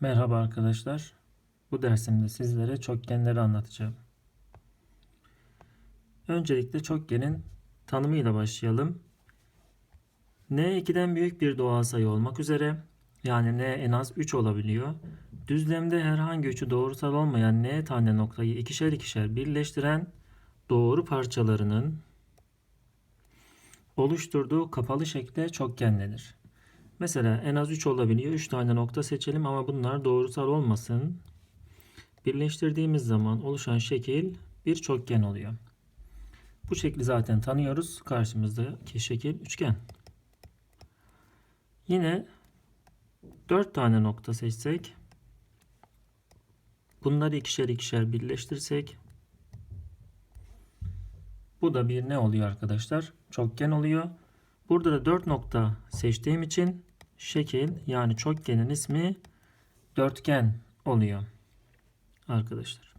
Merhaba arkadaşlar. Bu dersimde sizlere çokgenleri anlatacağım. Öncelikle çokgenin tanımıyla başlayalım. n 2'den büyük bir doğal sayı olmak üzere yani n en az 3 olabiliyor. Düzlemde herhangi üçü doğrusal olmayan n tane noktayı ikişer ikişer birleştiren doğru parçalarının oluşturduğu kapalı şekle çokgen denir. Mesela en az 3 olabiliyor. 3 tane nokta seçelim ama bunlar doğrusal olmasın. Birleştirdiğimiz zaman oluşan şekil bir çokgen oluyor. Bu şekli zaten tanıyoruz. Karşımızdaki şekil üçgen. Yine 4 tane nokta seçsek bunları ikişer ikişer birleştirsek bu da bir ne oluyor arkadaşlar? Çokgen oluyor. Burada da 4 nokta seçtiğim için şekil yani çokgenin ismi dörtgen oluyor. Arkadaşlar.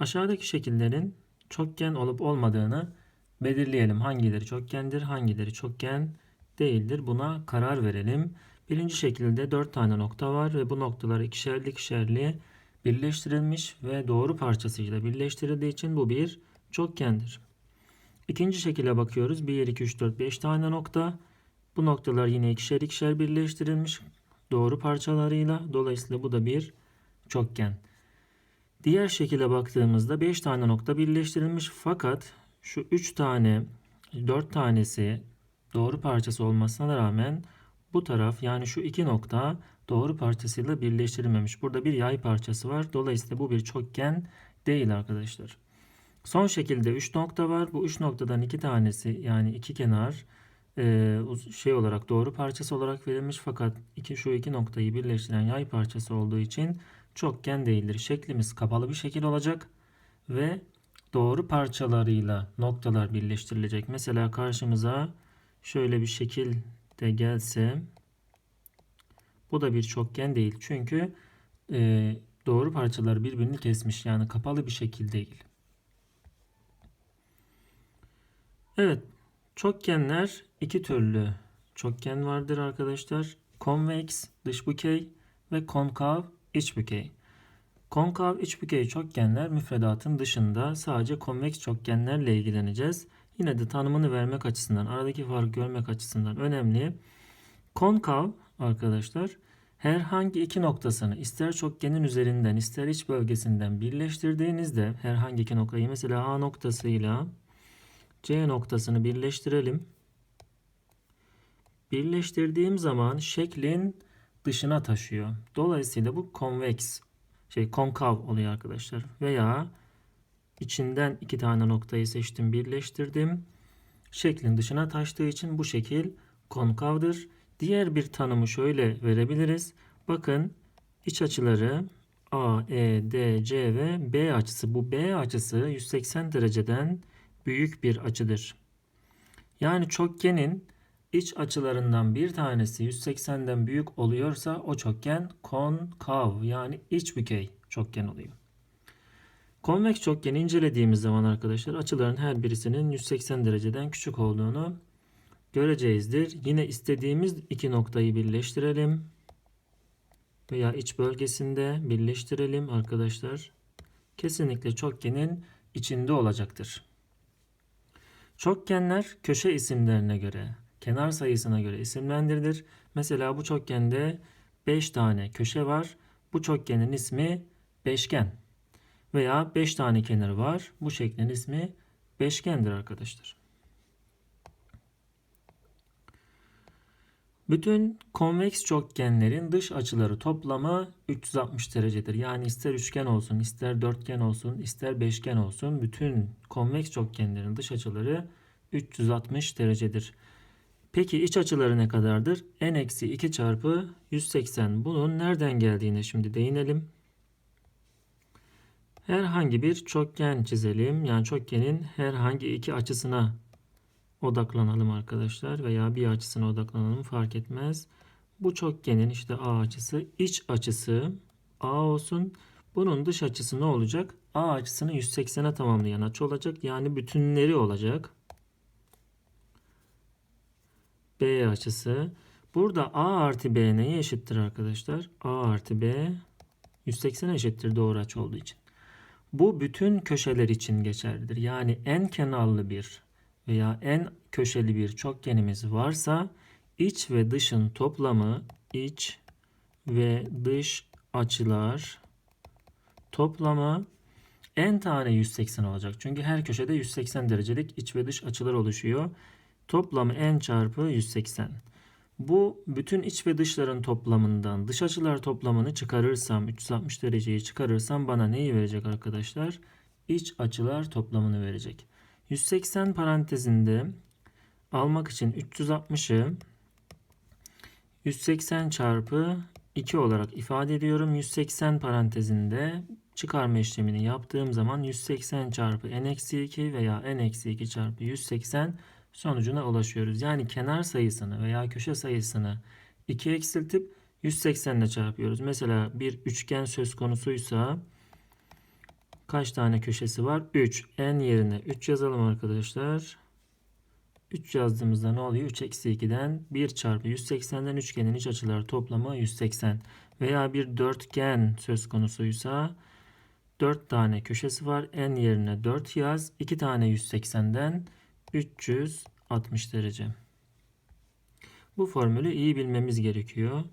Aşağıdaki şekillerin çokgen olup olmadığını belirleyelim. Hangileri çokgendir, hangileri çokgen değildir. Buna karar verelim. Birinci şekilde 4 tane nokta var ve bu noktalar ikişerli ikişerli birleştirilmiş ve doğru parçasıyla birleştirildiği için bu bir çokgendir. İkinci şekile bakıyoruz. 1, 2, 3, 4, 5 tane nokta. Bu noktalar yine ikişer ikişer birleştirilmiş doğru parçalarıyla. Dolayısıyla bu da bir çokgen. Diğer şekile baktığımızda 5 tane nokta birleştirilmiş fakat şu 3 tane 4 tanesi doğru parçası olmasına rağmen bu taraf yani şu iki nokta doğru parçasıyla birleştirilmemiş. Burada bir yay parçası var. Dolayısıyla bu bir çokgen değil arkadaşlar. Son şekilde 3 nokta var. Bu 3 noktadan 2 tanesi yani iki kenar e, şey olarak doğru parçası olarak verilmiş fakat iki şu iki noktayı birleştiren yay parçası olduğu için çokgen değildir. Şeklimiz kapalı bir şekil olacak ve doğru parçalarıyla noktalar birleştirilecek. Mesela karşımıza şöyle bir şekil de gelse bu da bir çokgen değil. Çünkü e, doğru parçalar birbirini kesmiş. Yani kapalı bir şekil değil. Evet. Çokgenler iki türlü çokgen vardır arkadaşlar. Konveks dış bükey ve konkav iç bükey. Konkav iç bükey çokgenler müfredatın dışında sadece konveks çokgenlerle ilgileneceğiz. Yine de tanımını vermek açısından, aradaki farkı görmek açısından önemli. Konkav arkadaşlar herhangi iki noktasını ister çokgenin üzerinden ister iç bölgesinden birleştirdiğinizde herhangi iki noktayı mesela A noktasıyla C noktasını birleştirelim. Birleştirdiğim zaman şeklin dışına taşıyor. Dolayısıyla bu konveks şey konkav oluyor arkadaşlar. Veya içinden iki tane noktayı seçtim, birleştirdim. Şeklin dışına taştığı için bu şekil konkavdır. Diğer bir tanımı şöyle verebiliriz. Bakın iç açıları A, E, D, C ve B açısı. Bu B açısı 180 dereceden büyük bir açıdır. Yani çokgenin iç açılarından bir tanesi 180'den büyük oluyorsa o çokgen konkav yani iç bükey çokgen oluyor. Konveks çokgeni incelediğimiz zaman arkadaşlar açıların her birisinin 180 dereceden küçük olduğunu göreceğizdir. Yine istediğimiz iki noktayı birleştirelim. Veya iç bölgesinde birleştirelim arkadaşlar. Kesinlikle çokgenin içinde olacaktır. Çokgenler köşe isimlerine göre, kenar sayısına göre isimlendirilir. Mesela bu çokgende 5 tane köşe var. Bu çokgenin ismi beşgen. Veya 5 tane kenarı var. Bu şeklin ismi beşgendir arkadaşlar. Bütün konveks çokgenlerin dış açıları toplamı 360 derecedir. Yani ister üçgen olsun, ister dörtgen olsun, ister beşgen olsun bütün konveks çokgenlerin dış açıları 360 derecedir. Peki iç açıları ne kadardır? n-2 çarpı 180. Bunun nereden geldiğine şimdi değinelim. Herhangi bir çokgen çizelim. Yani çokgenin herhangi iki açısına odaklanalım arkadaşlar veya bir açısına odaklanalım fark etmez. Bu çokgenin işte A açısı iç açısı A olsun. Bunun dış açısı ne olacak? A açısını 180'e tamamlayan açı olacak. Yani bütünleri olacak. B açısı. Burada A artı B neye eşittir arkadaşlar? A artı B 180 eşittir doğru açı olduğu için. Bu bütün köşeler için geçerlidir. Yani en kenarlı bir veya en köşeli bir çokgenimiz varsa iç ve dışın toplamı iç ve dış açılar toplamı n tane 180 olacak. Çünkü her köşede 180 derecelik iç ve dış açılar oluşuyor. Toplamı n çarpı 180. Bu bütün iç ve dışların toplamından dış açılar toplamını çıkarırsam 360 dereceyi çıkarırsam bana neyi verecek arkadaşlar? İç açılar toplamını verecek. 180 parantezinde almak için 360'ı 180 çarpı 2 olarak ifade ediyorum. 180 parantezinde çıkarma işlemini yaptığım zaman 180 çarpı n-2 veya n-2 çarpı 180 sonucuna ulaşıyoruz. Yani kenar sayısını veya köşe sayısını 2 eksiltip 180 ile çarpıyoruz. Mesela bir üçgen söz konusuysa kaç tane köşesi var? 3. n yerine 3 yazalım arkadaşlar. 3 yazdığımızda ne oluyor? 3 eksi 2'den 1 çarpı 180'den üçgenin iç açıları toplamı 180. Veya bir dörtgen söz konusuysa 4 tane köşesi var. n yerine 4 yaz. 2 tane 180'den 360 derece. Bu formülü iyi bilmemiz gerekiyor.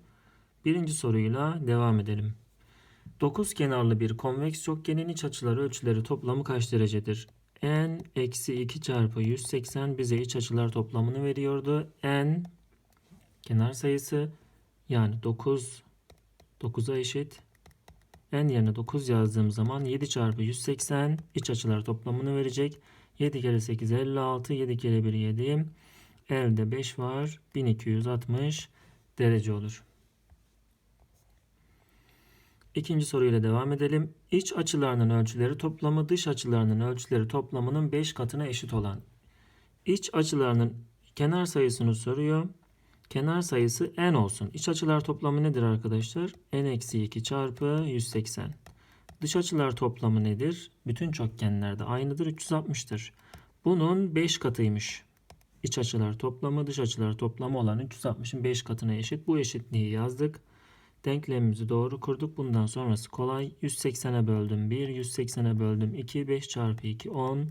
Birinci soruyla devam edelim. 9 kenarlı bir konveks çokgenin iç açıları ölçüleri toplamı kaç derecedir? n eksi 2 çarpı 180 bize iç açılar toplamını veriyordu. n kenar sayısı yani 9 9'a eşit. n yerine 9 yazdığım zaman 7 çarpı 180 iç açılar toplamını verecek. 7 kere 8 56 7 kere 1 7 elde 5 var 1260 derece olur. İkinci soruyla devam edelim. İç açılarının ölçüleri toplamı dış açılarının ölçüleri toplamının 5 katına eşit olan. İç açılarının kenar sayısını soruyor. Kenar sayısı n olsun. İç açılar toplamı nedir arkadaşlar? n-2 çarpı 180. Dış açılar toplamı nedir? Bütün çokgenlerde aynıdır 360'tır. Bunun 5 katıymış. İç açılar toplamı dış açılar toplamı olan 360'ın 5 katına eşit. Bu eşitliği yazdık. Denklemimizi doğru kurduk. Bundan sonrası kolay. 180'e böldüm 1, 180'e böldüm 2, 5 çarpı 2 10.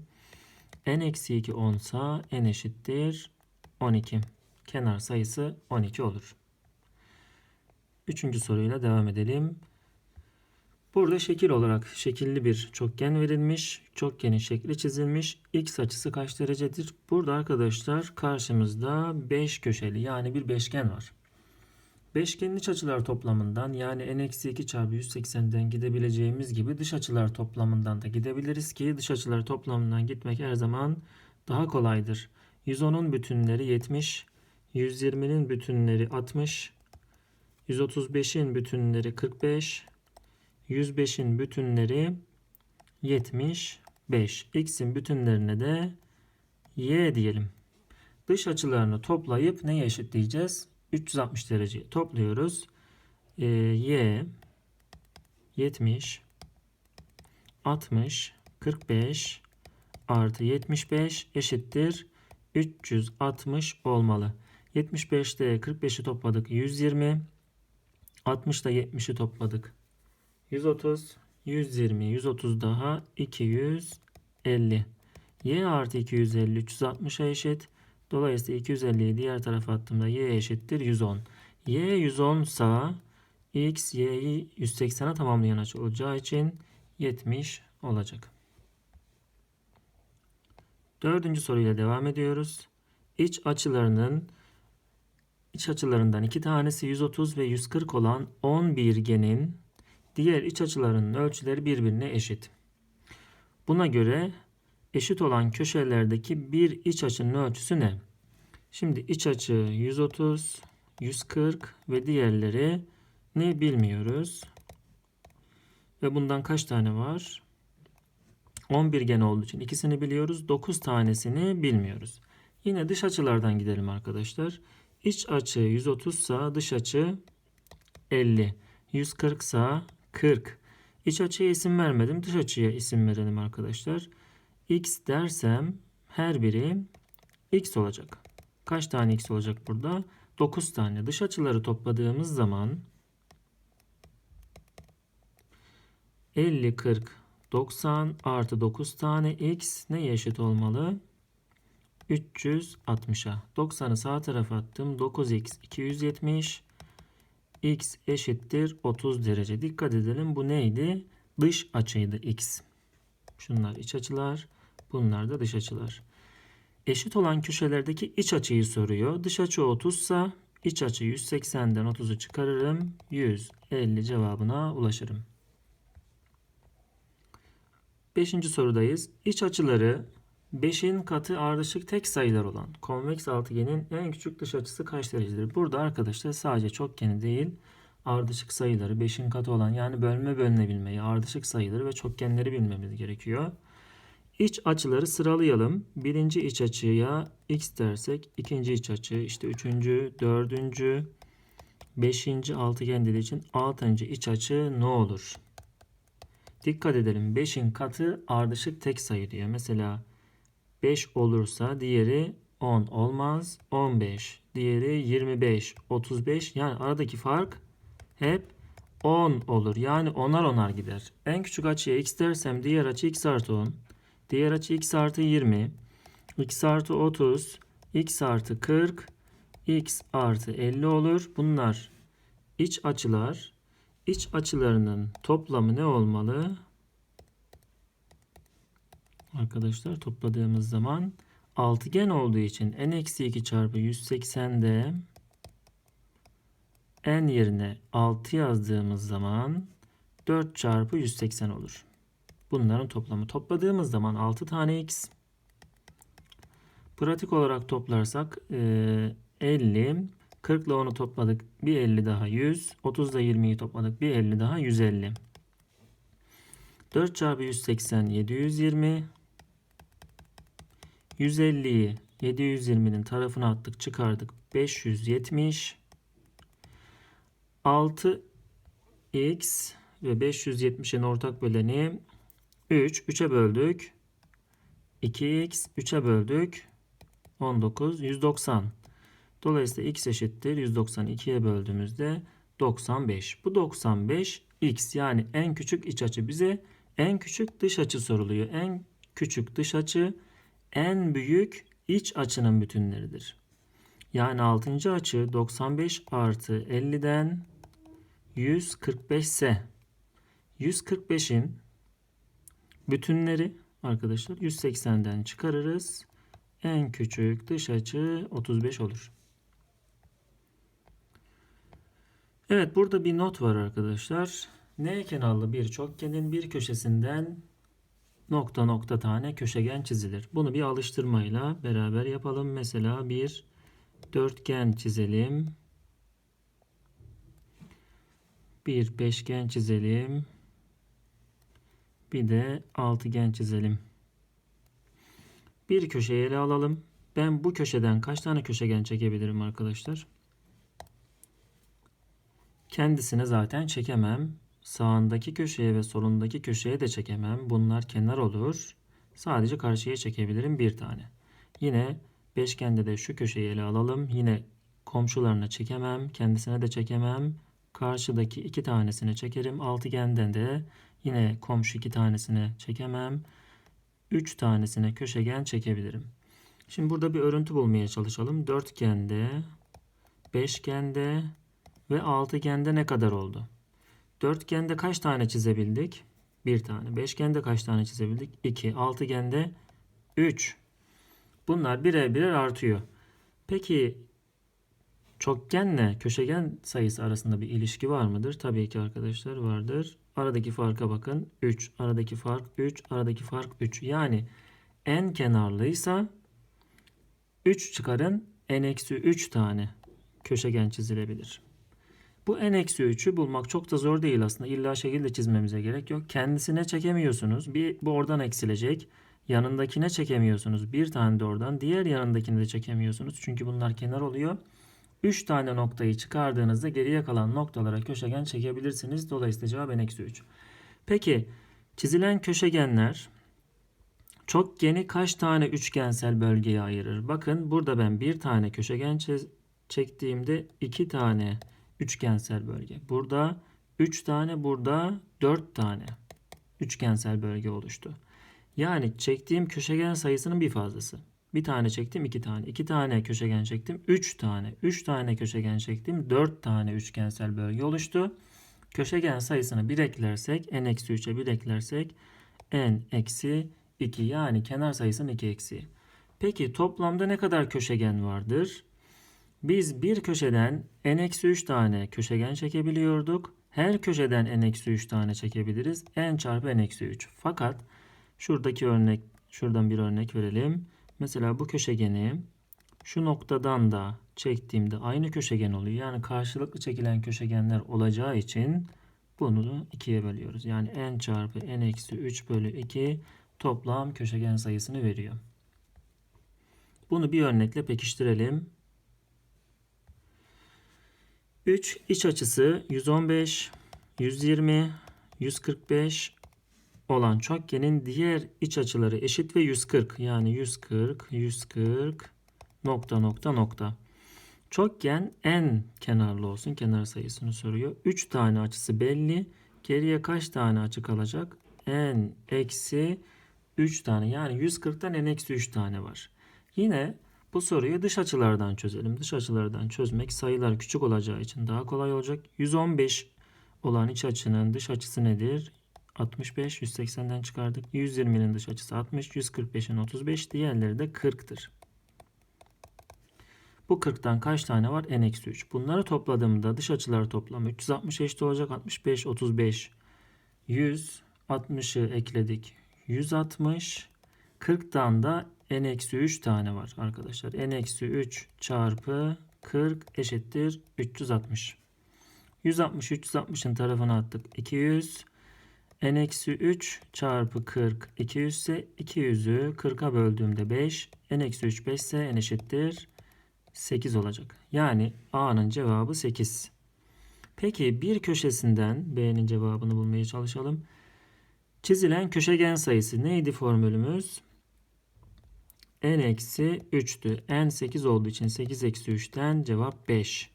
n eksi 2 10 sa n eşittir 12. Kenar sayısı 12 olur. Üçüncü soruyla devam edelim. Burada şekil olarak şekilli bir çokgen verilmiş. Çokgenin şekli çizilmiş. X açısı kaç derecedir? Burada arkadaşlar karşımızda 5 köşeli yani bir beşgen var. Beşgenin iç açılar toplamından yani n-2 çarpı 180'den gidebileceğimiz gibi dış açılar toplamından da gidebiliriz ki dış açılar toplamından gitmek her zaman daha kolaydır. 110'un bütünleri 70, 120'nin bütünleri 60, 135'in bütünleri 45, 105'in bütünleri 75. X'in bütünlerine de Y diyelim. Dış açılarını toplayıp neye eşitleyeceğiz? 360 derece topluyoruz. Ee, y 70 60 45 artı 75 eşittir 360 olmalı. 75'te 45'i topladık 120 60'da 70'i topladık 130 120 130 daha 250 y artı 250 360'a eşit Dolayısıyla 250'yi diğer tarafa attığımda y eşittir 110. y 110 sa x y'yi 180'e tamamlayan açı olacağı için 70 olacak. Dördüncü soruyla devam ediyoruz. İç açılarının iç açılarından iki tanesi 130 ve 140 olan 11 genin diğer iç açılarının ölçüleri birbirine eşit. Buna göre eşit olan köşelerdeki bir iç açının ölçüsü ne? Şimdi iç açı 130, 140 ve diğerleri ne bilmiyoruz. Ve bundan kaç tane var? 11 gen olduğu için ikisini biliyoruz. 9 tanesini bilmiyoruz. Yine dış açılardan gidelim arkadaşlar. İç açı 130 sa dış açı 50. 140 sa 40. İç açıya isim vermedim. Dış açıya isim verelim arkadaşlar x dersem her biri x olacak. Kaç tane x olacak burada? 9 tane. Dış açıları topladığımız zaman 50, 40, 90 artı 9 tane x neye eşit olmalı? 360'a. 90'ı sağ tarafa attım. 9x 270. x eşittir 30 derece. Dikkat edelim bu neydi? Dış açıydı x. Şunlar iç açılar. Bunlar da dış açılar. Eşit olan köşelerdeki iç açıyı soruyor. Dış açı 30 ise iç açı 180'den 30'u çıkarırım. 150 cevabına ulaşırım. Beşinci sorudayız. İç açıları 5'in katı ardışık tek sayılar olan konveks altıgenin en küçük dış açısı kaç derecedir? Burada arkadaşlar sadece çokgeni değil ardışık sayıları 5'in katı olan yani bölme bölünebilmeyi ardışık sayıları ve çokgenleri bilmemiz gerekiyor. İç açıları sıralayalım. Birinci iç açıya x dersek ikinci iç açı işte üçüncü, dördüncü, beşinci altıgen dediği için altıncı iç açı ne olur? Dikkat edelim 5'in katı ardışık tek sayı diyor. Mesela 5 olursa diğeri 10 olmaz. 15. Diğeri 25, 35. Yani aradaki fark hep 10 olur. Yani onar onar gider. En küçük açıya x dersem diğer açı x artı 10. Diğer açı x artı 20. x artı 30. x artı 40. x artı 50 olur. Bunlar iç açılar. İç açılarının toplamı ne olmalı? Arkadaşlar topladığımız zaman altıgen olduğu için n-2 çarpı 180'de n yerine 6 yazdığımız zaman 4 çarpı 180 olur. Bunların toplamı topladığımız zaman 6 tane x. Pratik olarak toplarsak 50, 40 ile 10'u topladık. Bir 50 daha 100. 30 ile 20'yi topladık. Bir 50 daha 150. 4 çarpı 180 720. 150'yi 720'nin tarafına attık çıkardık. 570. 6x ve 570'in ortak böleni 3. 3'e böldük. 2x 3'e böldük. 19. 190. Dolayısıyla x eşittir 192'ye böldüğümüzde 95. Bu 95 x yani en küçük iç açı bize en küçük dış açı soruluyor. En küçük dış açı en büyük iç açının bütünleridir. Yani 6. açı 95 artı 50'den 145 ise 145'in bütünleri arkadaşlar 180'den çıkarırız. En küçük dış açı 35 olur. Evet burada bir not var arkadaşlar. N kenarlı bir çokgenin bir köşesinden nokta nokta tane köşegen çizilir. Bunu bir alıştırmayla beraber yapalım. Mesela bir dörtgen çizelim. Bir beşgen çizelim. Bir de altıgen çizelim. Bir köşeyi ele alalım. Ben bu köşeden kaç tane köşegen çekebilirim arkadaşlar? Kendisine zaten çekemem. Sağındaki köşeye ve solundaki köşeye de çekemem. Bunlar kenar olur. Sadece karşıya çekebilirim bir tane. Yine beşgende de şu köşeyi ele alalım. Yine komşularına çekemem. Kendisine de çekemem. Karşıdaki iki tanesini çekerim. Altıgenden de yine komşu iki tanesini çekemem. Üç tanesine köşegen çekebilirim. Şimdi burada bir örüntü bulmaya çalışalım. Dörtgende, beşgende ve altıgende ne kadar oldu? Dörtgende kaç tane çizebildik? Bir tane. Beşgende kaç tane çizebildik? İki. Altıgende üç. Bunlar birer birer artıyor. Peki çokgenle köşegen sayısı arasında bir ilişki var mıdır? Tabii ki arkadaşlar vardır. Aradaki farka bakın. 3. Aradaki fark 3. Aradaki fark 3. Yani en kenarlıysa 3 çıkarın n-3 tane köşegen çizilebilir. Bu n-3'ü bulmak çok da zor değil aslında. İlla şekilde çizmemize gerek yok. Kendisine çekemiyorsunuz. Bir bu oradan eksilecek. Yanındakine çekemiyorsunuz. Bir tane de oradan. Diğer yanındakini de çekemiyorsunuz. Çünkü bunlar kenar oluyor. 3 tane noktayı çıkardığınızda geriye kalan noktalara köşegen çekebilirsiniz. Dolayısıyla cevap n-3. Peki çizilen köşegenler Çokgeni kaç tane üçgensel bölgeye ayırır? Bakın burada ben bir tane köşegen çektiğimde iki tane üçgensel bölge. Burada üç tane, burada dört tane üçgensel bölge oluştu. Yani çektiğim köşegen sayısının bir fazlası. Bir tane çektim, iki tane. iki tane köşegen çektim, üç tane. Üç tane köşegen çektim, dört tane üçgensel bölge oluştu. Köşegen sayısını bir eklersek, n-3'e bir eklersek n eksi 2 yani kenar sayısının 2 eksiği. Peki toplamda ne kadar köşegen vardır? Biz bir köşeden n-3 tane köşegen çekebiliyorduk. Her köşeden n-3 tane çekebiliriz. n çarpı n-3. Fakat şuradaki örnek, şuradan bir örnek verelim. Mesela bu köşegeni şu noktadan da çektiğimde aynı köşegen oluyor. Yani karşılıklı çekilen köşegenler olacağı için bunu 2'ye bölüyoruz. Yani n çarpı n eksi 3 bölü 2 toplam köşegen sayısını veriyor. Bunu bir örnekle pekiştirelim. 3 iç açısı 115, 120, 145 olan çokgenin diğer iç açıları eşit ve 140. Yani 140, 140 nokta nokta nokta. Çokgen en kenarlı olsun. Kenar sayısını soruyor. 3 tane açısı belli. Geriye kaç tane açı kalacak? n eksi 3 tane. Yani 140'tan n eksi 3 tane var. Yine bu soruyu dış açılardan çözelim. Dış açılardan çözmek sayılar küçük olacağı için daha kolay olacak. 115 olan iç açının dış açısı nedir? 65, 180'den çıkardık. 120'nin dış açısı 60, 145'in 35, diğerleri de 40'tır. Bu 40'tan kaç tane var? n-3. Bunları topladığımda dış açıları toplamı 360 eşit olacak. 65, 35, 100, 60'ı ekledik. 160, 40'tan da n-3 tane var arkadaşlar. n-3 çarpı 40 eşittir 360. 160, 360'ın tarafına attık. 200, n-3 çarpı 40 200 ise 200'ü 40'a böldüğümde 5, n-3 5 ise n eşittir 8 olacak. Yani A'nın cevabı 8. Peki bir köşesinden B'nin cevabını bulmaya çalışalım. Çizilen köşegen sayısı neydi formülümüz? n eksi 3'tü. n 8 olduğu için 8 eksi 3'ten cevap 5.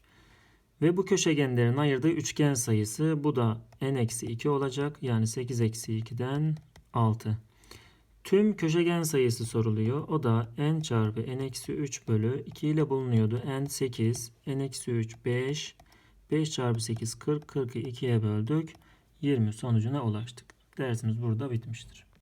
Ve bu köşegenlerin ayırdığı üçgen sayısı bu da n eksi 2 olacak. Yani 8 eksi 2'den 6. Tüm köşegen sayısı soruluyor. O da n çarpı n eksi 3 bölü 2 ile bulunuyordu. n 8, n eksi 3 5, 5 çarpı 8 40, 40'ı 2'ye böldük. 20 sonucuna ulaştık. Dersimiz burada bitmiştir.